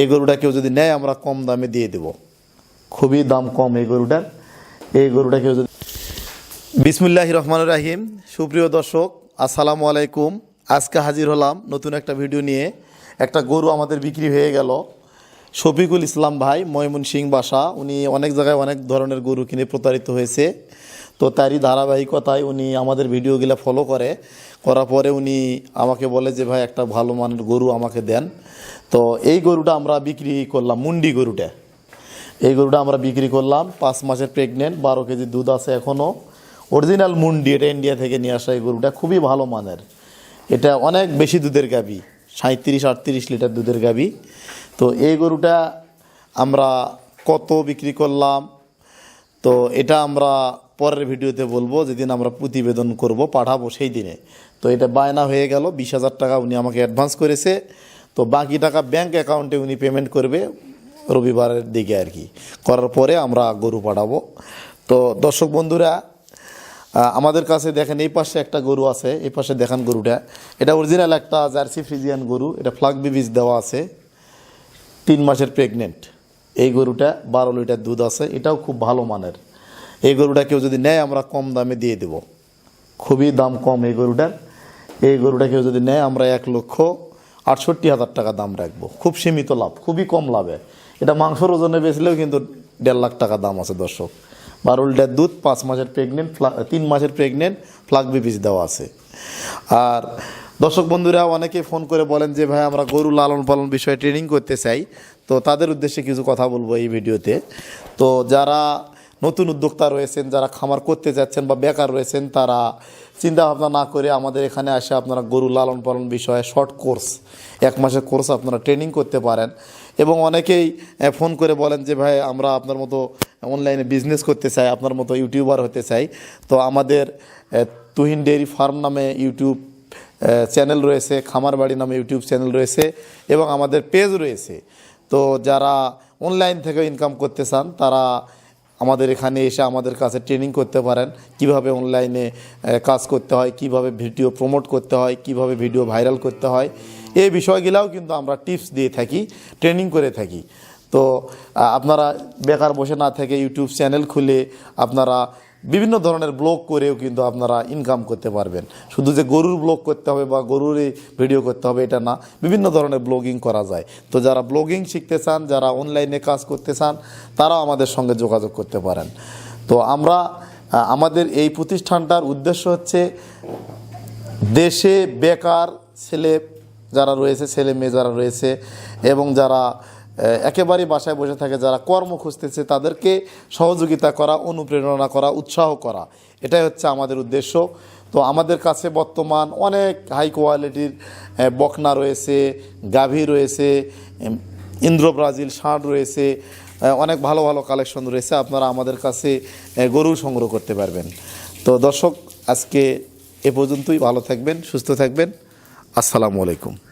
এই গরুটা কেউ যদি নেয়, আমরা কম দামে দিয়ে দেব। খুবই দাম কম এই গরুটার। এই গরুটা কেউ যদি বিসমুল্লাহ রহমান রাহিম। সুপ্রিয় দর্শক, আসসালামু আলাইকুম। আজকে হাজির হলাম নতুন একটা ভিডিও নিয়ে। একটা গরু আমাদের বিক্রি হয়ে গেল। শফিকুল ইসলাম ভাই ময়মন সিং বাসা, উনি অনেক জায়গায় অনেক ধরনের গরু কিনে প্রতারিত হয়েছে। তো তারই ধারাবাহিকতায় উনি আমাদের ভিডিওগুলো ফলো করে। করার পরে উনি আমাকে বলে যে, ভাই, একটা ভালো মানের গরু আমাকে দেন। তো এই গরুটা আমরা বিক্রি করলাম, মুন্ডি গরুটা। এই গরুটা আমরা বিক্রি করলাম, পাঁচ মাসের প্রেগনেন্ট বারো কেজি দুধ আছে এখনও অরিজিনাল মুন্ডি, এটা ইন্ডিয়া থেকে নিয়ে আসা এই গরুটা, খুবই ভালো মানের। এটা অনেক বেশি দুধের গাবি সাঁত্রিশ আটত্রিশ লিটার দুধের গাবি। তো এই গরুটা আমরা কত বিক্রি করলাম, তো এটা আমরা পরের ভিডিওতে বলব, যেদিন আমরা প্রতিবেদন করব, পাঠাবো সেই দিনে। তো এটা বায়না হয়ে গেল, বিশ হাজার টাকা উনি আমাকে অ্যাডভান্স করেছে। তো বাকি টাকা ব্যাংক অ্যাকাউন্টে উনি পেমেন্ট করবে রবিবারের দিকে আর কি। করার পরে আমরা গরু পাঠাবো। তো দর্শক বন্ধুরা আমাদের কাছে দেখেন এই পাশে একটা গরু আছে, এই পাশে দেখান গরুটা। এটা অরিজিনাল একটা জার্সি ফ্রিজিয়ান গরু, এটা ফ্লাগ বিবিজ দেওয়া আছে। তিন মাসের প্রেগনেন্ট এই গরুটা বারো লিটার দুধ আছে, এটাও খুব ভালো মানের। এই গরুটা কেউ যদি নেয়, আমরা কম দামে দিয়ে দেব। খুবই দাম কম এই গরুটার। এই গরুটা কেউ যদি নেয়, আমরা এক লক্ষ আটষট্টি হাজার টাকা দাম রাখব। খুব সীমিত লাভ, খুবই কম লাভে। এটা মাংসর ওজনে বেচলেও কিন্তু দেড় লাখ টাকা দাম আছে দর্শক। বারো লিটার দুধ পাঁচ মাসের প্রেগনেন্ট তিন মাসের প্রেগনেন্ট ফ্লাগ বিবিজ দেওয়া আছে। আর দর্শক বন্ধুরা, অনেকে ফোন করে বলেন যে, ভাই, আমরা গরু লালন পালন বিষয়ে ট্রেনিং করতে চাই। তো তাদের উদ্দেশ্যে কিছু কথা বলব এই ভিডিওতে। তো যারা নতুন উদ্যোক্তা রয়েছেন, যারা খামার করতে যাচ্ছেন বা বেকার রয়েছেন, তারা চিন্তা ভাবনা না করে আমাদের এখানে আসে আপনারা গরু লালন পালন বিষয়ে শর্ট কোর্স, এক মাসের কোর্স আপনারা ট্রেনিং করতে পারেন। এবং অনেকেই ফোন করে বলেন যে, ভাই, আমরা আপনার মতো অনলাইনে বিজনেস করতে চাই, আপনার মতো ইউটিউবার হতে চাই। তো আমাদের তুহিন ডেয়ারি ফার্ম নামে ইউটিউব চ্যানেল রয়েছে, খামার বাড়ি নামে ইউটিউব চ্যানেল রয়েছে, এবং আমাদের পেজ রয়েছে। তো যারা অনলাইন থেকে ইনকাম করতে চান, তারা আমাদের এখানে এসে আমাদের কাছে ট্রেনিং করতে পারেন। কীভাবে অনলাইনে কাজ করতে হয়, কীভাবে ভিডিও প্রমোট করতে হয়, কীভাবে ভিডিও ভাইরাল করতে হয়, এই বিষয়গুলাও কিন্তু আমরা টিপস দিয়ে থাকি ট্রেনিং করে থাকি। তো আপনারা বেকার বসে না থেকে ইউটিউব চ্যানেল খুলে আপনারা বিভিন্ন ধরনের ব্লগ করেও কিন্তু আপনারা ইনকাম করতে পারবেন। শুধু যে গরুর ব্লগ করতে হবে বা গরুর ভিডিও করতে হবে, এটা না। বিভিন্ন ধরনের ব্লগিং করা যায়। তো যারা ব্লগিং শিখতে চান, যারা অনলাইনে কাজ করতে চান, তারাও আমাদের সঙ্গে যোগাযোগ করতে পারেন। তো আমরা আমাদের এই প্রতিষ্ঠানটার উদ্দেশ্য হচ্ছে, দেশে বেকার ছেলে যারা রয়েছে, ছেলে মেয়ে যারা রয়েছে এবং যারা আহ, একেবারেই বাসায় বসে থাকে যারা কর্ম খুঁজতেছে তাদেরকে সহযোগিতা করা অনুপ্রেরণা করা উৎসাহ করা। এটাই হচ্ছে আমাদের উদ্দেশ্য। তো আমাদের কাছে বর্তমান অনেক হাই কোয়ালিটির বকনা রয়েছে গাভী রয়েছে ইন্দ্র ব্রাজিল ষাঁড় রয়েছে অনেক ভালো ভালো কালেকশন রয়েছে। আপনারা আমাদের কাছে গরু সংগ্রহ করতে পারবেন। তো দর্শক আজকে এ পর্যন্তই। ভালো থাকবেন সুস্থ থাকবেন। আসসালামু আলাইকুম।